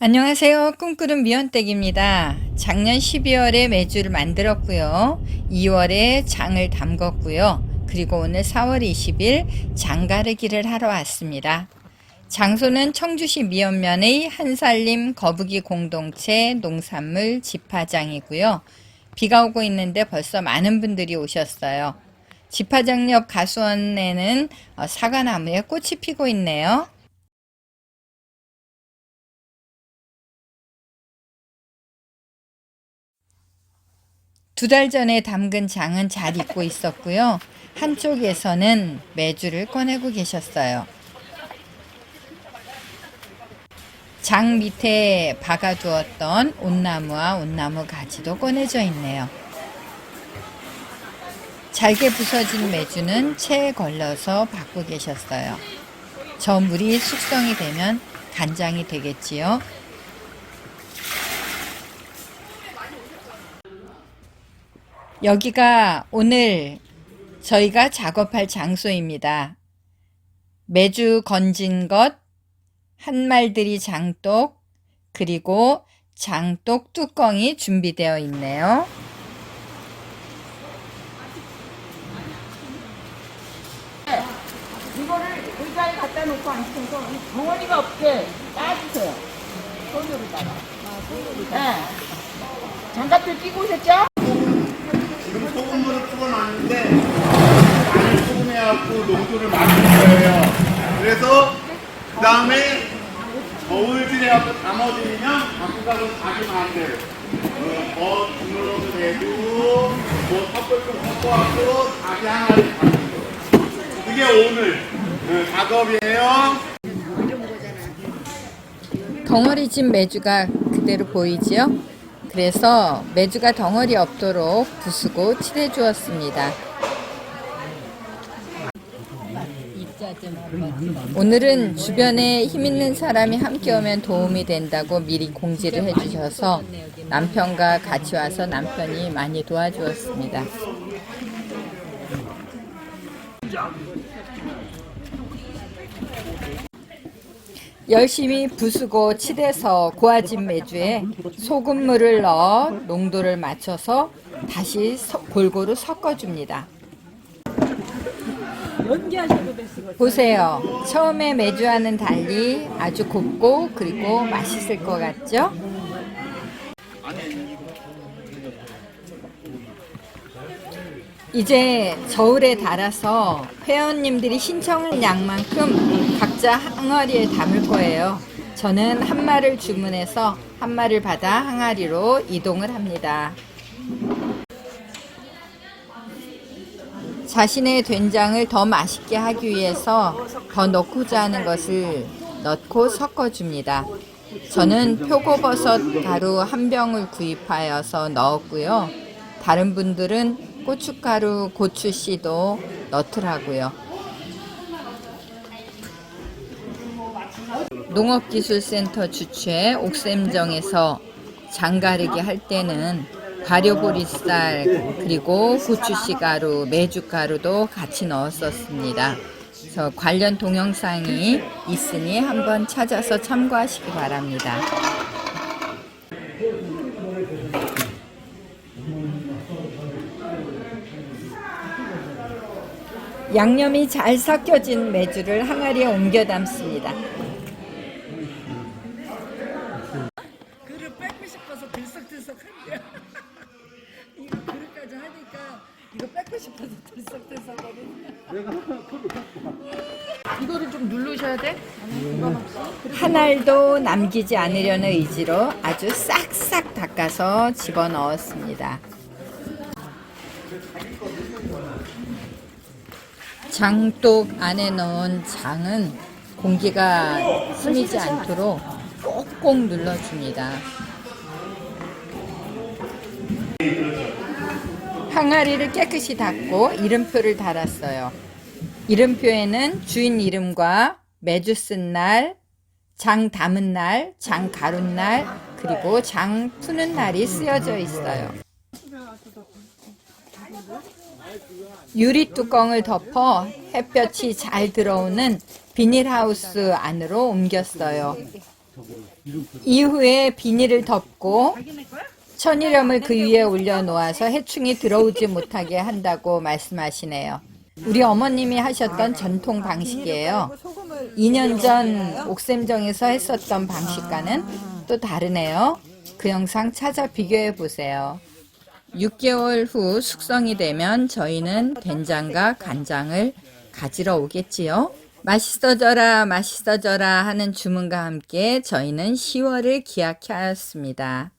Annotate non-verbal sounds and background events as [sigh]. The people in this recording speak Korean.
안녕하세요. 꿈꾸는 미연댁입니다. 작년 12월에 매주를 만들었고요. 2월에 장을 담궜고요. 그리고 오늘 4월 20일 장가르기를 하러 왔습니다. 장소는 청주시 미연면의 한살림 거북이 공동체 농산물 집화장이고요. 비가 오고 있는데 벌써 많은 분들이 오셨어요. 집화장 옆 가수원에는 어, 사과나무에 꽃이 피고 있네요. 두 달 전에 담근 장은 잘 익고 있었고요. 한쪽에서는 매주를 꺼내고 계셨어요. 장 밑에 박아두었던 온나무와 온나무 가지도 꺼내져 있네요. 잘게 부서진 매주는 체에 걸러서 받고 계셨어요. 저 물이 숙성이 되면 간장이 되겠지요. 여기가 오늘 저희가 작업할 장소입니다. 매주 건진 것, 한말들이 장독, 그리고 장독 뚜껑이 준비되어 있네요. 이거를 의자에 갖다 놓고 이 덩어리가 없게 따주세요. 손으로다가. 아, 손으로다가. 네. 장갑들 끼고 오셨죠? 지금 소금물을 풀어놨는데 마늘 소금해갖고 농도를 맞춘 거예요. 그래서 그 다음에 저울질해갖고 담아주면 갖고 가서 다시면 안 돼요. 어, 뭐 주물러도 되고 뭐 섞을 좀 섞어갖고 다시 하나를 담는 거예요. 그게 오늘 그 작업이에요. 덩어리진 매주가 그대로 보이지요? 그래서 매주가 덩어리 없도록 부수고 칠해 주었습니다. 오늘은 주변에 힘 있는 사람이 함께 오면 도움이 된다고 미리 공지를 해주셔서 남편과 같이 와서 남편이 많이 도와주었습니다. 열심히 부수고 칠해서 고아진 매주에 소금물을 넣어 농도를 맞춰서 다시 서- 골고루 섞어줍니다. 보세요. 처음에 매주와는 달리 아주 곱고 그리고 맛있을 것 같죠? 이제 저울에 달아서 회원님들이 신청한 양만큼 각자 항아리에 담을 거예요. 저는 한 마를 주문해서 한 마를 받아 항아리로 이동을 합니다. 자신의 된장을 더 맛있게 하기 위해서 더 넣고자 하는 것을 넣고 섞어줍니다. 저는 표고버섯 가루 한 병을 구입하여서 넣었고요. 다른 분들은 고춧가루, 고추씨도 넣더라고요. 농업기술센터 주최 옥샘정에서 장가르기 할 때는 발효보리쌀 그리고 고추씨 가루, 메주가루도 같이 넣었었습니다. 그래서 관련 동영상이 있으니 한번 찾아서 참고하시기 바랍니다. 양념이 잘 섞여진 메주를 항아리에 옮겨 담습니다. 그릇 뺏고 싶어서 들썩들썩한데. [laughs] 이거 그릇까지 하니까 이거 뺏고 싶어서 들썩들썩거리네. 이거를 좀 누르셔야 돼? 한 알도 남기지 않으려는 의지로 아주 싹싹 닦아서 집어 넣었습니다. 장독 안에 넣은 장은 공기가 스미지 않도록 꼭꼭 눌러줍니다. 항아리를 깨끗이 닦고 이름표를 달았어요. 이름표에는 주인 이름과 매주 쓴 날, 장 담은 날, 장 가른 날, 그리고 장 푸는 날이 쓰여져 있어요. 유리 뚜껑을 덮어 햇볕이 잘 들어오는 비닐하우스 안으로 옮겼어요. 이후에 비닐을 덮고 천일염을 그 위에 올려 놓아서 해충이 들어오지 못하게 한다고 말씀하시네요. 우리 어머님이 하셨던 전통 방식이에요. 2년 전 옥샘정에서 했었던 방식과는 또 다르네요. 그 영상 찾아 비교해 보세요. 6개월 후 숙성이 되면 저희는 된장과 간장을 가지러 오겠지요. 맛있어져라, 맛있어져라 하는 주문과 함께 저희는 10월을 기약하였습니다.